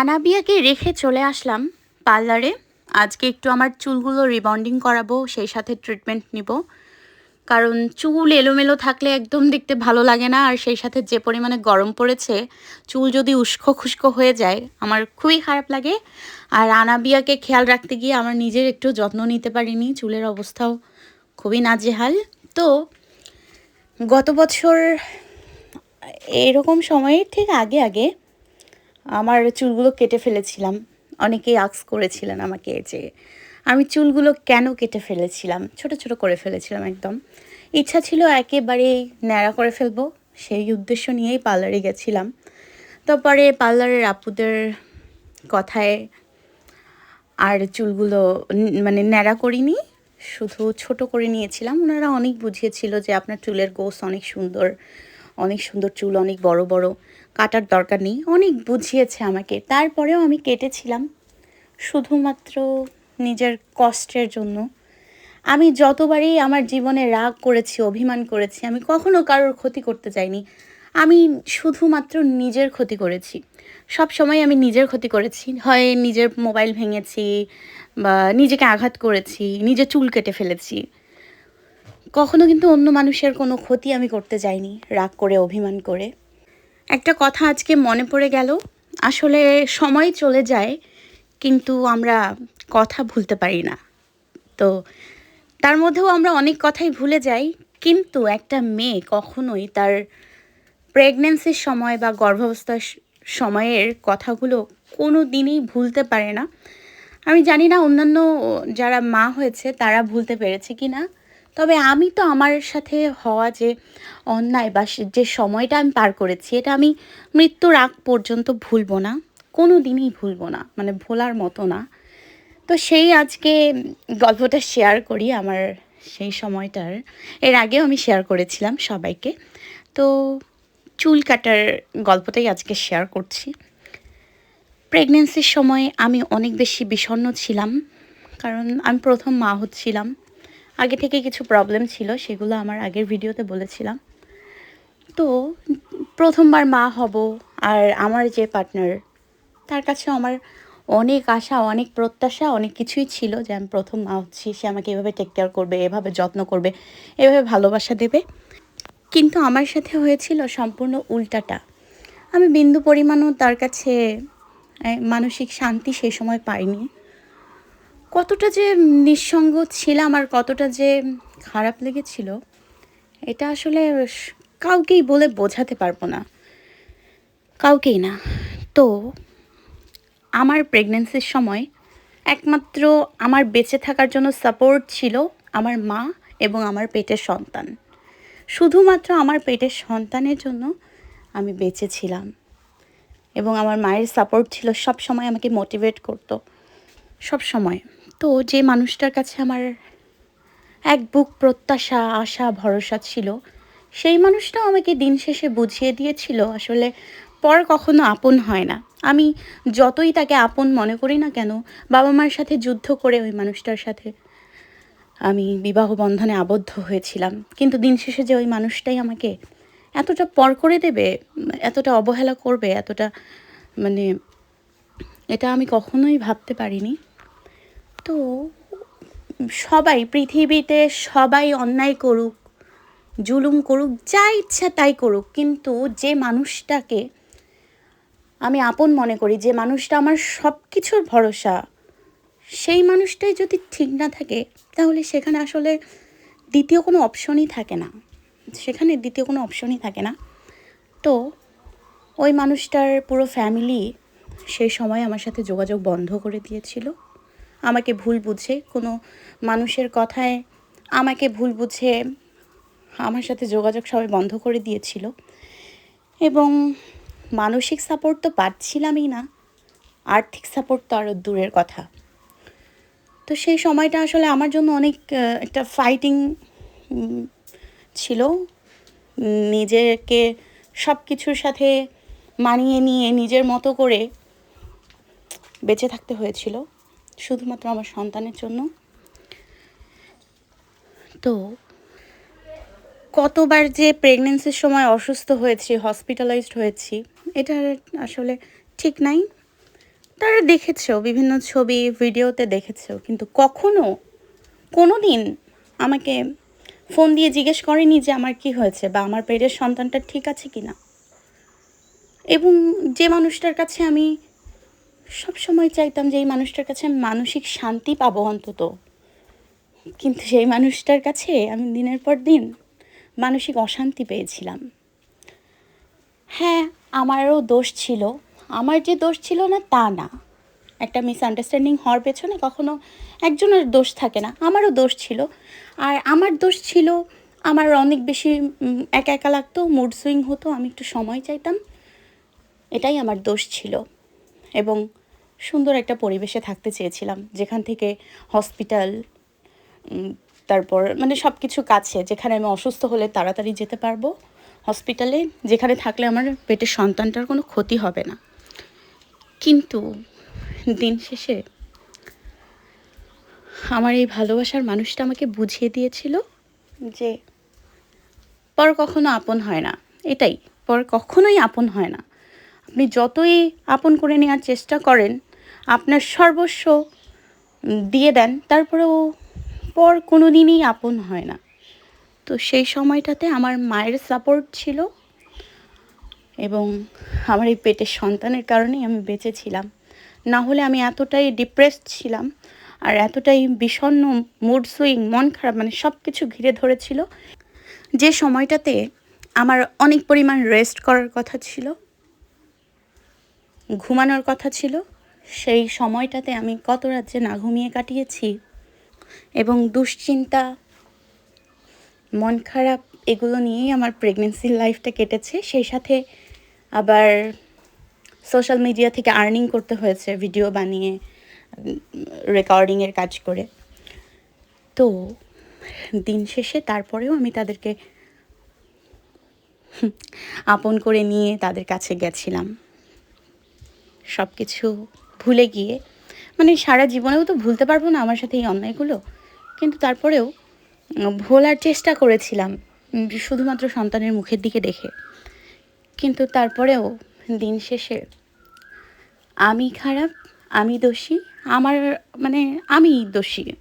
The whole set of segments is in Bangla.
আনাবিয়াকে রেখে চলে আসলাম পার্লারে। আজকে একটু আমার চুলগুলো রিবন্ডিং করাবো, সেই সাথে ট্রিটমেন্ট নিব। কারণ চুল এলোমেলো থাকলে একদম দেখতে ভালো লাগে না, আর সেই সাথে যে পরিমাণে গরম পড়েছে, চুল যদি উস্কো খুস্কো হয়ে যায়, আমার খুবই খারাপ লাগে। আর আনাবিয়াকে খেয়াল রাখতে গিয়ে আমার নিজের একটু যত্ন নিতে পারিনি, চুলের অবস্থাও খুবই নাজেহাল। তো গত বছর এরকম সময়ের ঠিক আগে আগে আমার চুলগুলো কেটে ফেলেছিলাম। অনেকেই আক্স করেছিলেন আমাকে যে, আমি চুলগুলো কেন কেটে ফেলেছিলাম? ছোট ছোট করে ফেলেছিলাম একদম। ইচ্ছা ছিল একেবারেই ন্যাড়া করে ফেলব। সেই উদ্দেশ্য নিয়েই পার্লারে গেছিলাম। তারপরে পার্লারের আপুদের কথায় আর চুলগুলো মানে ন্যাড়া করিনি, শুধু ছোট করে নিয়েছিলাম। ওনারা অনেক বুঝিয়েছিল যে আপনার চুলের গোস অনেক সুন্দর অনেক সুন্দর চুল, অনেক বড় বড়। কাটার দরকার নেই। অনেক বুঝিয়েছে আমাকে। তারপরেও আমি কেটেছিলাম শুধুমাত্র নিজের কষ্টের জন্য। আমি যতবারই আমার জীবনে রাগ করেছি, অভিমান করেছি, আমি কখনো কারোর ক্ষতি করতে চাইনি। আমি শুধুমাত্র নিজের ক্ষতি করেছি। সব সময় আমি নিজের ক্ষতি করেছি। হয় নিজের মোবাইল ভেঙেছি বা নিজেকে আঘাত করেছি নিজে চুল কেটে ফেলেছি। কখনো কিন্তু অন্য মানুষের কোনো ক্ষতি আমি করতে যাইনি রাগ করে, অভিমান করে। একটা কথা আজকে মনে পড়ে গেল। আসলে সময় চলে যায়, কিন্তু আমরা কথা ভুলতে পারি না। তো তার মধ্যেও আমরা অনেক কথাই ভুলে যাই, কিন্তু একটা মেয়ে কখনোই তার প্রেগনেন্সির সময় বা গর্ভাবস্থার সময়ের কথাগুলো কোনো দিনই ভুলতে পারে না। আমি জানি না অন্যান্য যারা মা হয়েছে তারা ভুলতে পেরেছে কি না তবে আমি তো আমার সাথে হওয়া যে অন্যায় বা যে সময়টা আমি পার করেছি, এটা আমি মৃত্যুর আগ পর্যন্ত ভুলবো না। কোনো দিনই ভুলবো না মানে ভোলার মতো না। তো সেই আজকে গল্পটা শেয়ার করি আমার সেই সময়টার। এর আগেও আমি শেয়ার করেছিলাম সবাইকে। তো চুল কাটার গল্পটাই আজকে শেয়ার করছি। প্রেগনেন্সির সময় আমি অনেক বেশি বিষণ্ণ ছিলাম, কারণ আমি প্রথম মা হচ্ছিলাম। আগে থেকে কিছু প্রবলেম ছিল, সেগুলো আমার আগের ভিডিওতে বলেছিলাম। তো প্রথমবার মা হব আর আমার যে পার্টনার তার কাছে আমার অনেক আশা, অনেক প্রত্যাশা, অনেক কিছুই ছিল যে আমি প্রথম মা হচ্ছি, সে আমাকে এভাবে টেক কেয়ার করবে, এভাবে যত্ন করবে, এভাবে ভালোবাসা দেবে। কিন্তু আমার সাথে হয়েছিল সম্পূর্ণ উল্টাটা। আমি বিন্দু পরিমাণও তার কাছে মানসিক শান্তি সেই সময় পাইনি। কতটা যে নিঃসঙ্গ ছিলাম আর কতটা যে খারাপ লেগেছিল, এটা আসলে কাউকেই বলে বোঝাতে পারব না। কাউকেই না। তো, আমার প্রেগনেন্সির সময় একমাত্র আমার বেঁচে থাকার জন্য সাপোর্ট ছিল আমার মা এবং আমার পেটের সন্তান। শুধুমাত্র আমার পেটের সন্তানের জন্য আমি বেঁচে ছিলাম এবং আমার মায়ের সাপোর্ট ছিল সব সময় আমাকে মোটিভেট করতো। সব সময় তো যে মানুষটার কাছে আমার এক বুক প্রত্যাশা, আশা, ভরসা ছিল, সেই মানুষটাও আমাকে দিন শেষে বুঝিয়ে দিয়েছিল, আসলে পর কখনো আপন হয় না। আমি যতই তাকে আপন মনে করি না কেন, বাবা মার সাথে যুদ্ধ করে ওই মানুষটার সাথে আমি বিবাহ বন্ধনে আবদ্ধ হয়েছিলাম। কিন্তু দিন শেষে যে ওই মানুষটাই আমাকে এতটা পর করে দেবে, এতটা অবহেলা করবে, এতটা মানে এটা আমি কখনোই ভাবতে পারিনি। তো সবাই, পৃথিবীতে সবাই অন্যায় করুক, জুলুম করুক, যা ইচ্ছা তাই করুক, কিন্তু যে মানুষটাকে আমি আপন মনে করি, যে মানুষটা আমার সব কিছুর ভরসা, সেই মানুষটাই যদি ঠিক না থাকে, তাহলে সেখানে আসলে দ্বিতীয় কোনো অপশনই থাকে না। সেখানে দ্বিতীয় কোনো অপশনই থাকে না। তো ওই মানুষটার পুরো ফ্যামিলি সেই সময় আমার সাথে যোগাযোগ বন্ধ করে দিয়েছিল। আমাকে ভুল বুঝে, কোনো মানুষের কথায় আমাকে ভুল বুঝে আমার সাথে যোগাযোগ সবাই বন্ধ করে দিয়েছিল। এবং মানসিক সাপোর্ট তো পাচ্ছিলামই না, আর্থিক সাপোর্ট তো আরও দূরের কথা। তো সেই সময়টা আসলে আমার জন্য অনেক একটা ফাইটিং ছিল। নিজেকে সব কিছুর সাথে মানিয়ে নিয়ে নিজের মতো করে বেঁচে থাকতে হয়েছিল। শুধুমাত্র আমার সন্তানের জন্য। তো কতবার যে প্রেগনেন্সির সময় অসুস্থ হয়েছি হসপিটালাইজড হয়েছি এটা আসলে ঠিক নাই। তারা দেখেছ বিভিন্ন ছবি, ভিডিওতে দেখেছ কিন্তু কখনো কোনো দিন আমাকে ফোন দিয়ে জিজ্ঞেস করেনি যে আমার কি হয়েছে বা আমার পেটের সন্তানটা ঠিক আছে কি না এবং যে মানুষটার কাছে আমি সব সময় চাইতাম যে এই মানুষটার কাছে মানসিক শান্তি পাবো অন্তত। কিন্তু সেই মানুষটার কাছে আমি দিনের পর দিন মানসিক অশান্তি পেয়েছিলাম। হ্যাঁ আমারও দোষ ছিল। আমার যে দোষ ছিল না, তা না। একটা মিসআন্ডারস্ট্যান্ডিং হওয়ার পেছনে কখনো একজনের দোষ থাকে না। আমারও দোষ ছিল। আর আমার দোষ ছিল, আমার অনেক বেশি একা একা লাগতো মুড সুইং হতো, আমি একটু সময় চাইতাম। এটাই আমার দোষ ছিল। এবং সুন্দর একটা পরিবেশে থাকতে চেয়েছিলাম। যেখান থেকে হসপিটাল তারপর মানে সব কিছু কাছে। যেখানে আমি অসুস্থ হলে তাড়াতাড়ি যেতে পারব হসপিটালে। যেখানে থাকলে আমার পেটের সন্তানটার কোনো ক্ষতি হবে না। কিন্তু দিন শেষে আমার এই ভালোবাসার মানুষটা আমাকে বুঝিয়ে দিয়েছিল যে পর কখনো আপন হয় না। এটাই পর কখনোই আপন হয় না। আপনি যতই আপন করে নেওয়ার চেষ্টা করেন, আপনার সর্বস্ব দিয়ে দেন, তারপরেও পর কোনো দিনই আপন হয় না। তো সেই সময়টাতে আমার মায়ের সাপোর্ট ছিল এবং আমার এই পেটের সন্তানের কারণেই আমি বেঁচে ছিলাম না হলে আমি এতটাই ডিপ্রেসড ছিলাম আর এতটাই বিষণ্ণ মুড সুইং মন খারাপ মানে সব কিছু ঘিরে ধরেছিল। যে সময়টাতে আমার অনেক পরিমাণ রেস্ট করার কথা ছিল। ঘুমানোর কথা ছিল, সেই সময়টাতে আমি কত রাজ্যে না ঘুমিয়ে কাটিয়েছি এবং দুশ্চিন্তা, মন খারাপ, এগুলো নিয়েই আমার প্রেগনেন্সির লাইফটা কেটেছে। সেই সাথে আবার সোশ্যাল মিডিয়া থেকে আর্নিং করতে হয়েছে ভিডিও বানিয়ে রেকর্ডিংয়ের কাজ করে। তো দিন শেষে তারপরেও আমি তাদেরকে আপন করে নিয়ে তাদের কাছে গেছিলাম। সব কিছু ভুলে গিয়ে। মানে সারা জীবনেও তো ভুলতে পারব না আমার সাথে এই অন্যায়গুলো। কিন্তু তারপরেও ভোলার চেষ্টা করেছিলাম শুধুমাত্র সন্তানের মুখের দিকে দেখে। কিন্তু তারপরেও দিন শেষে আমি খারাপ, আমি দোষী, আমার মানে আমি দোষী।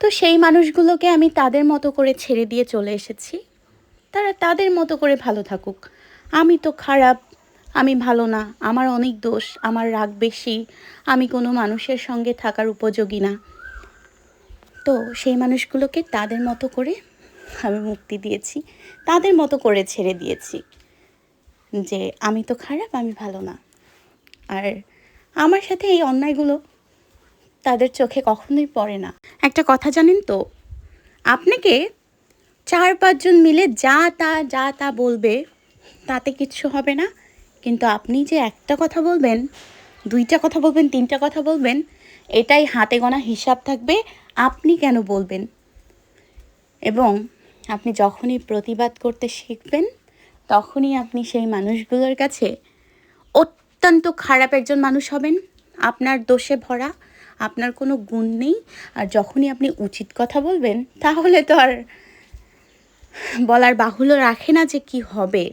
তো সেই মানুষগুলোকে আমি তাদের মতো করে ছেড়ে দিয়ে চলে এসেছি। তারা তাদের মতো করে ভালো থাকুক। আমি তো খারাপ আমি ভালো না, আমার অনেক দোষ, আমার রাগ বেশি, আমি কোনো মানুষের সঙ্গে থাকার উপযোগী না। তো সেই মানুষগুলোকে তাদের মতো করে আমি মুক্তি দিয়েছি, তাদের মতো করে ছেড়ে দিয়েছি যে আমি তো খারাপ, আমি ভালো না। আর আমার সাথে এই অন্যায়গুলো তাদের চোখে কখনোই পড়ে না। একটা কথা জানেন তো, আপনাকে চার পাঁচজন মিলে যা তা যা তা বলবে, তাতে কিচ্ছু হবে না। কিন্তু আপনি যে একটা কথা বলবেন, দুইটা কথা বলবেন, তিনটা কথা বলবেন, এটাই হাতে গোনা হিসাব থাকবে, আপনি কেন বলবেন? এবং আপনি যখনই প্রতিবাদ করতে শিখবেন, তখনই আপনি সেই মানুষগুলোর কাছে অত্যন্ত খারাপ একজন মানুষ হবেন। আপনার দোষে ভরা, আপনার কোনো গুণ নেই। আর যখনই আপনি উচিত কথা বলবেন, তাহলে তো আর বলার বাহুল্য রাখে না যে কি হবে।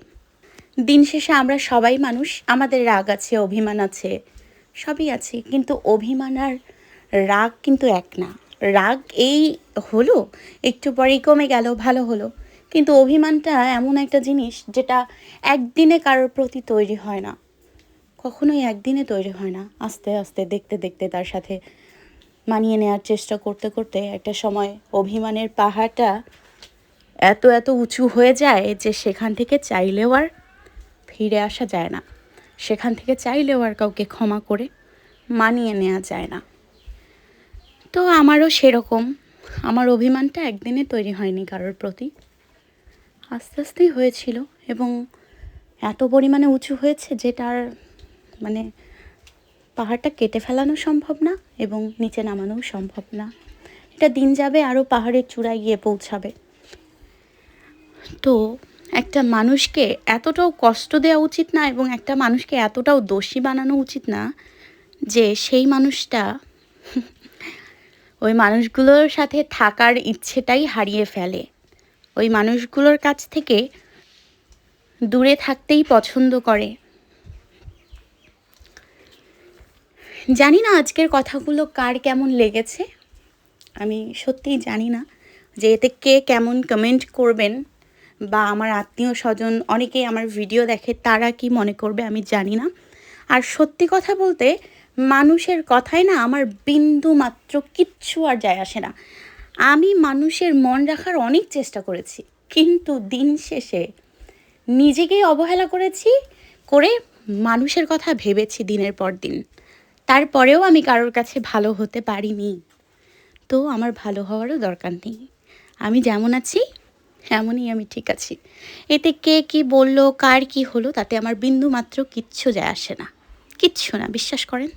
দিন শেষে আমরা সবাই মানুষ, আমাদের রাগ আছে, অভিমান আছে, সবই আছে, কিন্তু অভিমান আর রাগ কিন্তু এক না। রাগ এই হলো, একটু পরেই কমে গেল, ভালো হলো। কিন্তু অভিমানটা এমন একটা জিনিস যেটা একদিনে কারোর প্রতি তৈরি হয় না। কখনোই একদিনে তৈরি হয় না। আস্তে আস্তে, দেখতে দেখতে তার সাথে মানিয়ে নেওয়ার চেষ্টা করতে করতে একটা সময় অভিমানের পাহাড়টা এত এত উঁচু হয়ে যায় যে সেখান থেকে চাইলেও আর ফিরে আসা যায় না। সেখান থেকে চাইলেও আর কাউকে ক্ষমা করে মানিয়ে নেওয়া যায় না। তো আমারও সেরকম। আমার অভিমানটা একদিনে তৈরি হয়নি কারোর প্রতি। আস্তে আস্তেই হয়েছিল এবং এত পরিমাণে উঁচু হয়েছে যেটার মানে পাহাড়টা কেটে ফেলানো সম্ভব না এবং নিচে নামানোও সম্ভব না। এটা দিন যাবে আরও পাহাড়ের চূড়ায় গিয়ে পৌঁছাবে। তো একটা মানুষকে এতটাও কষ্ট দেওয়া উচিত না এবং একটা মানুষকে এতটাও দোষী বানানো উচিত না যে সেই মানুষটা ওই মানুষগুলোর সাথে থাকার ইচ্ছেটাই হারিয়ে ফেলে। ওই মানুষগুলোর কাছ থেকে দূরে থাকতেই পছন্দ করে। জানি না আজকের কথাগুলো কার কেমন লেগেছে। আমি সত্যিই জানি না যে এতে কে কেমন কমেন্ট করবেন। বা আমার আত্মীয় স্বজন, অনেকেই আমার ভিডিও দেখে তারা কি মনে করবে আমি জানি না। আর সত্যি কথা বলতে, মানুষের কথায় না আমার বিন্দু মাত্র কিচ্ছু আর যায় আসে না। আমি মানুষের মন রাখার অনেক চেষ্টা করেছি, কিন্তু দিন শেষে নিজেকেই অবহেলা করেছি, করে মানুষের কথা ভেবেছি দিনের পর দিন। তারপরেও আমি কারোর কাছে ভালো হতে পারিনি। তো আমার ভালো হওয়ারও দরকার নেই। আমি যেমন আছি এমনই আমি ঠিক আছি। এতে কে কি বলল, কার কি হলো, তাতে আমার বিন্দু মাত্র কিচ্ছু যায় আসে না। কিচ্ছু না, বিশ্বাস করেন?